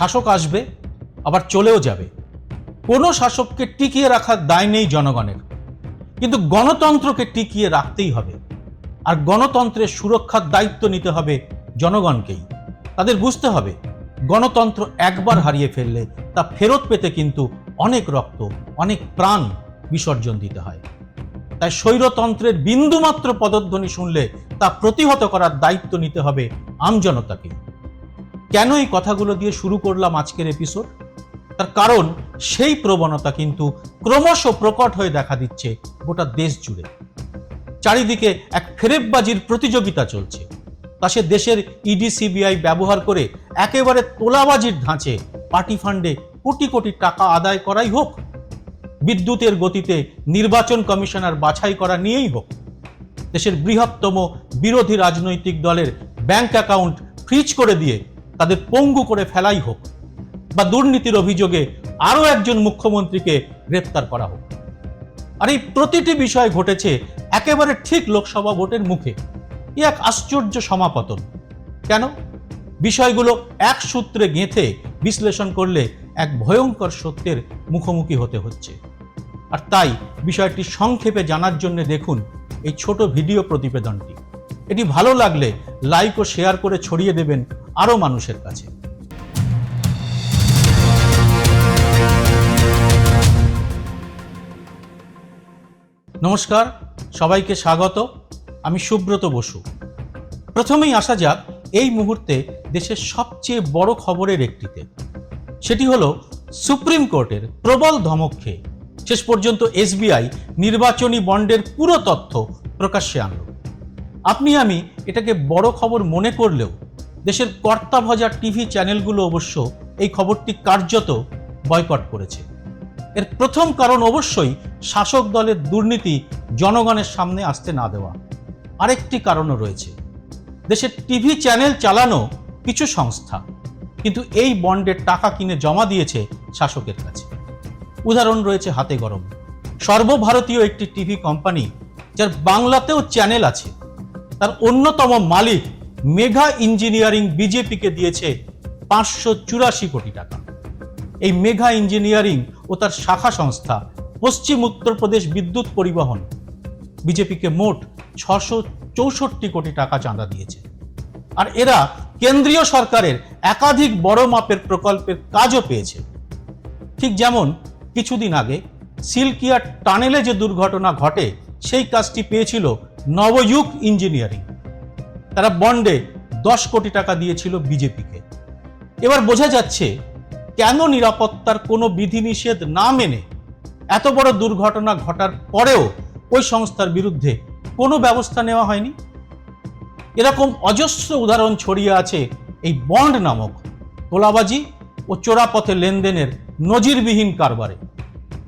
শাসক আসবে, আবার চলেও যাবে। কোনো শাসককে টিকিয়ে রাখার দায় নেই জনগণের। কিন্তু গণতন্ত্রকে টিকিয়ে রাখতেই হবে। আর গণতন্ত্রের সুরক্ষার দায়িত্ব নিতে হবে জনগণকেই। তাদের বুঝতে হবে, গণতন্ত্র একবার হারিয়ে ফেললে তা ফেরত পেতে কিন্তু অনেক রক্ত, অনেক প্রাণ বিসর্জন দিতে হয়। তাই স্বৈরতন্ত্রের বিন্দুমাত্র পদধ্বনি শুনলে তা প্রতিহত করার দায়িত্ব নিতে হবে আমজনতাকে কেন এই কথাগুলো দিয়ে শুরু করলাম আজকের এপিসোড তার কারণ সেই প্রবণতা কিন্তু ক্রমশ প্রকট হয়ে দেখা দিচ্ছে গোটা দেশ জুড়ে। চারিদিকে এক ফেরেববাজির প্রতিযোগিতা চলছে। তা সে দেশের ইডি সিবিআই ব্যবহার করে একেবারে তোলাবাজির ধাঁচে পার্টি ফান্ডে কোটি কোটি টাকা আদায় করাই হোক, বিদ্যুতের গতিতে নির্বাচন কমিশনার বাছাই করা নিয়েই হোক। দেশের বৃহত্তম বিরোধী রাজনৈতিক দলের ব্যাংক অ্যাকাউন্ট ফ্রিজ করে দিয়ে তাদের পঙ্গু করে ফেলাই হোক বা দুর্নীতির অভিযোগে আরও একজন মুখ্যমন্ত্রীকে গ্রেপ্তার করা হোক। আর এই প্রতিটি বিষয় ঘটেছে একেবারে ঠিক লোকসভা ভোটের মুখে। এ এক আশ্চর্য সমাপতন। কেন? বিষয়গুলো এক সূত্রে গেঁথে বিশ্লেষণ করলে এক ভয়ঙ্কর সত্যের মুখোমুখি হতে হচ্ছে। আর তাই বিষয়টি সংক্ষেপে জানার জন্য দেখুন এই ছোট ভিডিও প্রতিবেদনটি। এটি ভালো লাগলে লাইক ও শেয়ার করে ছড়িয়ে দেবেন আরও মানুষের কাছে। নমস্কার, সবাইকে স্বাগত। আমি সুব্রত বসু। প্রথমেই আসা যাক এই মুহূর্তে দেশের সবচেয়ে বড় খবরের একটিতে। সেটি হলো, সুপ্রিম কোর্টের প্রবল ধমক খেয়ে। শেষ পর্যন্ত এসবিআই নির্বাচনী বন্ডের পুরো তথ্য প্রকাশ্যে আনল। আপনি আমি এটাকে বড় খবর মনে করলেও দেশের কর্তা ভজা টিভি চ্যানেলগুলো অবশ্য এই খবরটি কার্যত বয়কট করেছে। এর প্রথম কারণ অবশ্যই শাসক দলের দুর্নীতি জনগণের সামনে আসতে না দেওয়া। আরেকটি কারণও রয়েছে। দেশের টিভি চ্যানেল চালানো কিছু সংস্থা, কিন্তু এই বন্ডের টাকা কিনে জমা দিয়েছে শাসকের কাছে। উদাহরণ রয়েছে হাতে গরম। সর্বভারতীয় একটি টিভি কোম্পানি, যার বাংলাতেও চ্যানেল আছে তার অন্যতম মালিক মেঘা ইঞ্জিনিয়ারিং বিজেপিকে দিয়েছে পাঁচশো চুরাশি কোটি টাকা। এই মেঘা ইঞ্জিনিয়ারিং ও তার শাখা সংস্থা পশ্চিম উত্তরপ্রদেশ বিদ্যুৎ পরিবহন বিজেপিকে মোট ছশো চৌষট্টি কোটি টাকা চাঁদা দিয়েছে। আর এরা কেন্দ্রীয় সরকারের একাধিক বড় মাপের প্রকল্পের কাজও পেয়েছে। ঠিক যেমন কিছুদিন আগে সিলকিয়া টানেলে যে দুর্ঘটনা ঘটে, সেই কাজটি পেয়েছিল নবযুগ ইঞ্জিনিয়ারিং। তারা বন্ডে দশ কোটি টাকা দিয়েছিল বিজেপিকে। এবার বোঝা যাচ্ছে কেন নিরাপত্তার কোনো বিধিনিষেধ না মেনে এত বড় দুর্ঘটনা ঘটার পরেও ওই সংস্থার বিরুদ্ধে কোনো ব্যবস্থা নেওয়া হয়নি? এরকম অজস্র উদাহরণ ছড়িয়ে আছে এই বন্ড নামক তোলাবাজি ও চোরাপথে লেনদেনের নজিরবিহীন কারবারে।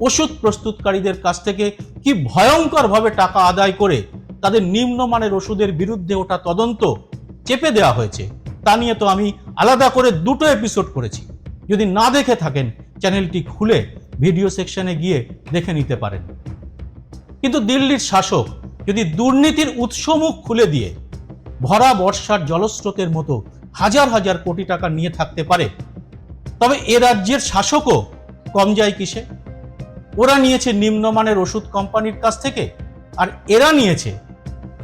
ওষুধ প্রস্তুতকারীদের কাছ থেকে কি ভয়ঙ্করভাবে টাকা আদায় করে তাদের নিম্নমানের ওষুধের বিরুদ্ধে ওটা তদন্ত চেপে দেওয়া হয়েছে। তা নিয়ে তো আমি আলাদা করে দুটো এপিসোড করেছি। যদি না দেখে থাকেন, চ্যানেলটি খুলে ভিডিও সেকশনে গিয়ে দেখে নিতে পারেন। কিন্তু দিল্লির শাসক যদি দুর্নীতির উৎসমুখ খুলে দিয়ে ভরা বর্ষার জলস্রোতের মতো হাজার হাজার কোটি টাকা নিয়ে থাকতে পারে, তবে এ রাজ্যের শাসকও কম যায় কিসে? ওরা নিয়েছে নিম্নমানের ওষুধ কোম্পানির কাছ থেকে, আর এরা নিয়েছে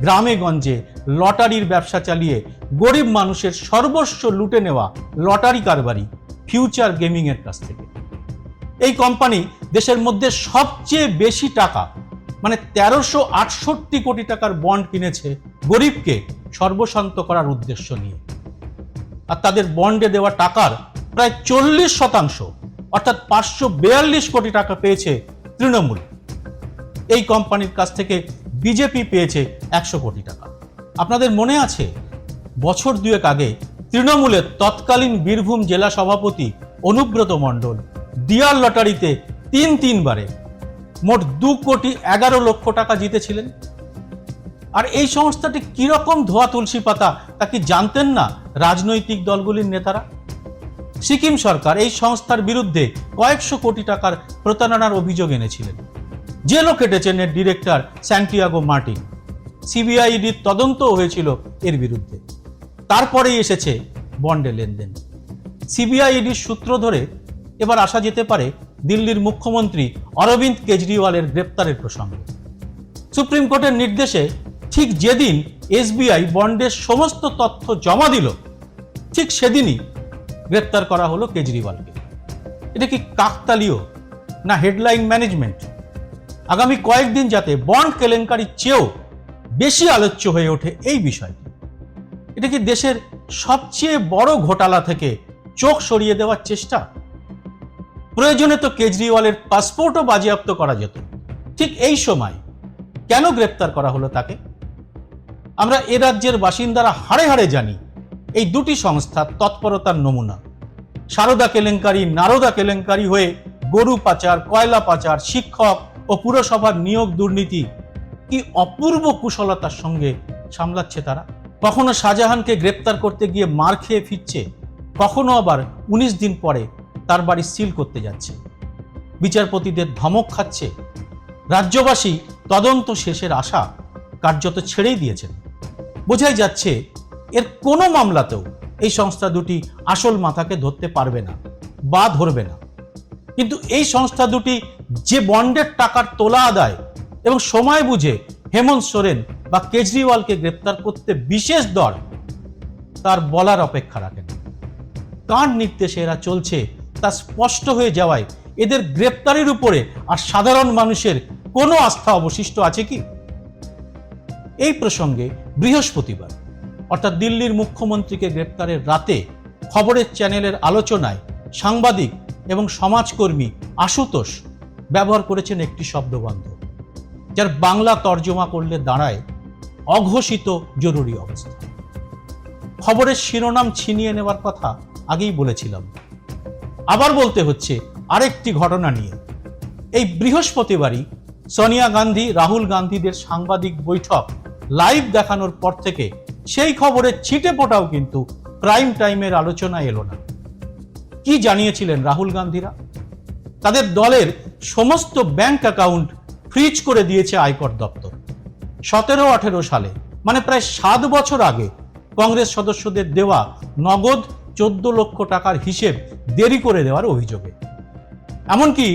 গ্রামে গঞ্জে লটারির ব্যবসা চালিয়ে গরিব মানুষের সর্বস্ব লুটে নেওয়া লটারি কারবারি ফিউচার গেমিং এর কাছ থেকে। এই কোম্পানি দেশের মধ্যে সবচেয়ে বেশি টাকা মানে তেরোশো আটষট্টি কোটি টাকার বন্ড কিনেছে গরিবকে সর্বশান্ত করার উদ্দেশ্য নিয়ে। আর তাদের বন্ডে দেওয়া টাকার প্রায় চল্লিশ শতাংশ, অর্থাৎ পাঁচশো বেয়াল্লিশ কোটি টাকা পেয়েছে তৃণমূল। এই কোম্পানির কাছ থেকে বিজেপি পেয়েছে একশো কোটি টাকা। আপনাদের মনে আছে? বছর দুয়েক আগে তৃণমূলের তৎকালীন বীরভূম জেলা সভাপতি অনুব্রত মণ্ডল দিয়ার লটারিতে তিন তিনবারে মোট দু কোটি এগারো লক্ষ টাকা জিতেছিলেন? আর এই সংস্থাটি কীরকম ধোয়া তুলসী পাতা তা কি জানতেন না রাজনৈতিক দলগুলির নেতারা? সিকিম সরকার এই সংস্থার বিরুদ্ধে কয়েকশো কোটি টাকার প্রতারণার অভিযোগ এনেছিলেন। জেলও কেটেছেন এর ডিরেক্টর স্যান্টিয়াগো মার্টিন। সিবিআইডির তদন্ত হয়েছিল এর বিরুদ্ধে। তারপরেই এসেছে বন্ডে লেনদেন। সিবিআইডির সূত্র ধরে এবার আসা যেতে পারে দিল্লির মুখ্যমন্ত্রী অরবিন্দ কেজরিওয়ালের গ্রেপ্তারের প্রসঙ্গে। সুপ্রিম কোর্টের নির্দেশে ঠিক যেদিন এসবিআই বন্ডের সমস্ত তথ্য জমা দিল, ঠিক সেদিনই গ্রেপ্তার করা হলো কেজরিওয়ালকে। এটা কি কাকতালীয় না হেডলাইন ম্যানেজমেন্ট? আগামী কয়েকদিন যাতে বন্ড কেলেঙ্কারির চেয়েও বেশি আলোচ্য হয়ে ওঠে এই বিষয়টি। এটা কি দেশের সবচেয়ে বড় ঘোটালা থেকে চোখ সরিয়ে দেওয়ার চেষ্টা? প্রয়োজনে তো কেজরিওয়ালের পাসপোর্টও বাজেয়াপ্ত করা যেত। ঠিক এই সময় কেন গ্রেপ্তার করা হলো তাকে? আমরা এ রাজ্যের বাসিন্দারা হাড়ে হাড়ে জানি এই দুটি সংস্থার তৎপরতার নমুনা। সারদা কেলেঙ্কারি, নারদা কেলেঙ্কারি হয়ে গরু পাচার, কয়লা পাচার, শিক্ষক ও পুরসভার নিয়োগ দুর্নীতি কি অপূর্ব কুশলতার সঙ্গে সামলাচ্ছে তারা? কখনো শাহজাহানকে গ্রেপ্তার করতে গিয়ে মার খেয়ে ফিরছে? কখনো আবার উনিশ দিন পরে তার বাড়ি সিল করতে যাচ্ছে? বিচারপতিদের ধমক খাচ্ছে? রাজ্যবাসী তদন্ত শেষের আশা কার্যত ছেড়েই দিয়েছেন। বোঝাই যাচ্ছে, এর কোনো মামলাতেও এই সংস্থা দুটি আসল মাথাকে ধরতে পারবে না বা ধরবে না। কিন্তু এই সংস্থা দুটি যে বন্ডের টাকার তোলা আদায় এবং সময় বুঝে হেমন্ত সোরেন বা কেজরিওয়ালকে গ্রেপ্তার করতে বিশেষ দর তার বলার অপেক্ষা রাখেন কার নির্দেশে এরা চলছে তা স্পষ্ট হয়ে যাওয়ায় এদের গ্রেপ্তারের উপরে আর সাধারণ মানুষের কোনো আস্থা অবশিষ্ট আছে কি? এই প্রসঙ্গে বৃহস্পতিবার, অর্থাৎ দিল্লির মুখ্যমন্ত্রীকে গ্রেপ্তারের রাতে খবরের চ্যানেলের আলোচনায় সাংবাদিক এবং সমাজকর্মী আশুতোষ ব্যবহার করেছেন একটি শব্দবন্ধ যার বাংলা তর্জমা করলে দাঁড়ায় অঘোষিত জরুরি অবস্থা। খবরের শিরোনাম ছিনিয়ে নেওয়ার কথা আগেই বলেছিলাম। আবার বলতে হচ্ছে আরেকটি ঘটনা নিয়ে। এই বৃহস্পতিবারই সোনিয়া গান্ধী, রাহুল গান্ধীদের সাংবাদিক বৈঠক লাইভ দেখানোর পর থেকে সেই খবরের ছিটে পোটাও কিন্তু প্রাইম টাইমের আলোচনা এলো না। কি জানিয়েছিলেন রাহুল গান্ধীরা? তাদের দলের সমস্ত ব্যাংক অ্যাকাউন্ট ফ্রিজ করে দিয়েছে আয়কর দপ্তর। সতেরো, আঠেরো সালে মানে প্রায় সাত বছর আগে, কংগ্রেস সদস্যদের দেওয়া নগদ চোদ্দ লক্ষ টাকার হিসেব দেরি করে দেওয়ার অভিযোগে। এমনকি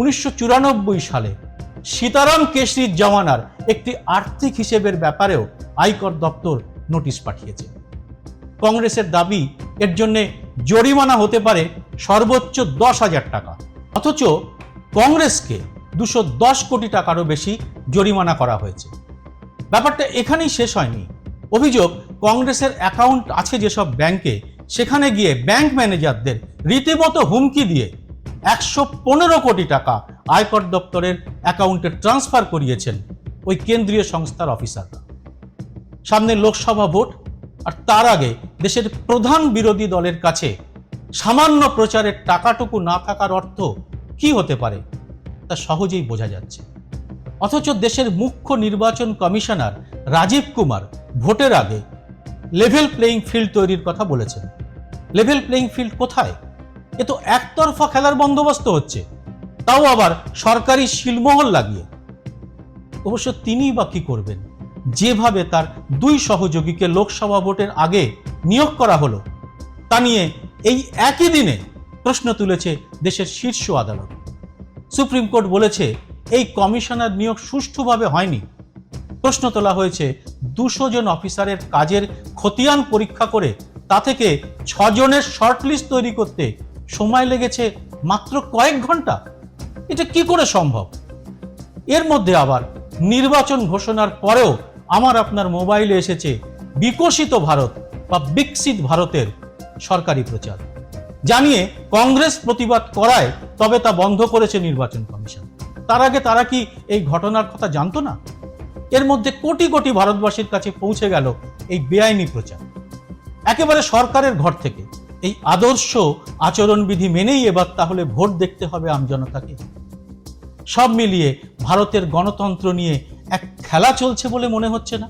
উনিশশো চুরানব্বই সালে, সীতারাম কেশরীর জমানার একটি আর্থিক হিসেবের ব্যাপারেও আয়কর দপ্তর নোটিশ পাঠিয়েছে। কংগ্রেসের দাবি, এর জন্যে জরিমানা হতে পারে সর্বোচ্চ দশ হাজার টাকা, অথচ কংগ্রেসকে দুশো দশ কোটি টাকারও বেশি জরিমানা করা হয়েছে। ব্যাপারটা এখানেই শেষ হয়নি। অভিযোগ, কংগ্রেসের অ্যাকাউন্ট আছে যেসব ব্যাংকে, সেখানে গিয়ে ব্যাংক ম্যানেজারদের রীতিমতো হুমকি দিয়ে একশো পনেরো কোটি টাকা আয়কর দপ্তরের অ্যাকাউন্টে ট্রান্সফার করিয়েছেন ওই কেন্দ্রীয় সংস্থার অফিসাররা। সামনে লোকসভা ভোট, আর তার আগে দেশের প্রধান বিরোধী দলের কাছে সামান্য প্রচারের টাকাটুকু না থাকার অর্থ কি হতে পারে তা সহজেই বোঝা যাচ্ছে। অথচ দেশের মুখ্য নির্বাচন কমিশনার রাজীব কুমার ভোটের আগে লেভেল প্লেইং ফিল্ড তৈরির কথা বলেছেন। লেভেল প্লেইং ফিল্ড কোথায়? এ তো একতরফা খেলার বন্দোবস্ত হচ্ছে। তাও আবার সরকারি শিলমোহর লাগিয়ে। অবশ্য তিনি বা কি করবেন? যেভাবে তার দুই সহযোগীকে লোকসভা ভোটের আগে নিয়োগ করা হলো, তা নিয়ে এই একই দিনে প্রশ্ন তুলেছে দেশের শীর্ষ আদালত। সুপ্রিম কোর্ট বলেছে, এই কমিশনার নিয়োগ সুষ্ঠুভাবে হয়নি। প্রশ্ন তোলা হয়েছে, দুশো জন অফিসারের কাজের খতিয়ান পরীক্ষা করে তা থেকে ছজনের শর্টলিস্ট তৈরি করতে সময় লেগেছে মাত্র কয়েক ঘণ্টা। এটা কি করে সম্ভব? এর মধ্যে আবার নির্বাচন ঘোষণার পরেও আমার আপনার মোবাইলে এসেছে বিকশিত ভারত বা বিকশিত ভারতের সরকারি প্রচার। জানিয়ে কংগ্রেস প্রতিবাদ করায় তবে তা বন্ধ করেছে নির্বাচন কমিশন। তার আগে তারা কি এই ঘটনার কথা জানতো না? এর মধ্যে কোটি কোটি ভারতবাসীর কাছে পৌঁছে গেল এই বেআইনি প্রচার। একেবারে সরকারের ঘর থেকে এই আদর্শ আচরণবিধি মেনেই এবার তাহলে ভোট দেখতে হবে আমজনতাকে সব মিলিয়ে ভারতের গণতন্ত্র নিয়ে এক খেলা চলছে বলে মনে হচ্ছে না।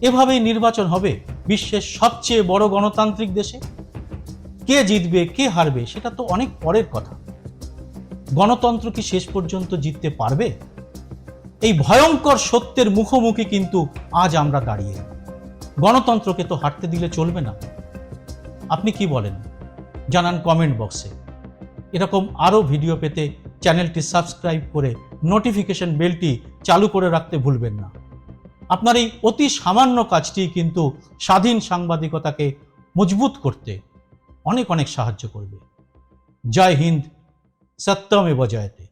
এভাবেই নির্বাচন হবে বিশ্বের সবচেয়ে বড় গণতান্ত্রিক দেশে। কে জিতবে, কে হারবে, সেটা তো অনেক পরের কথা। গণতন্ত্র কি শেষ পর্যন্ত জিততে পারবে? এই ভয়ঙ্কর সত্যের মুখোমুখি কিন্তু আজ আমরা দাঁড়িয়ে। গণতন্ত্রকে তো হারতে দিলে চলবে না। আপনি কি বলেন? জানান কমেন্ট বক্সে। এরকম আরও ভিডিও পেতে চ্যানেলটি সাবস্ক্রাইব করে নোটিফিকেশন বেলটি চালু করে রাখতে ভুলবেন না। আপনার এই অতি সামান্য কাজটি কিন্তু স্বাধীন সাংবাদিকতাকে মজবুত করতে অনেক অনেক সাহায্য করবে। জয় হিন্দ সত্যমে জয়তে।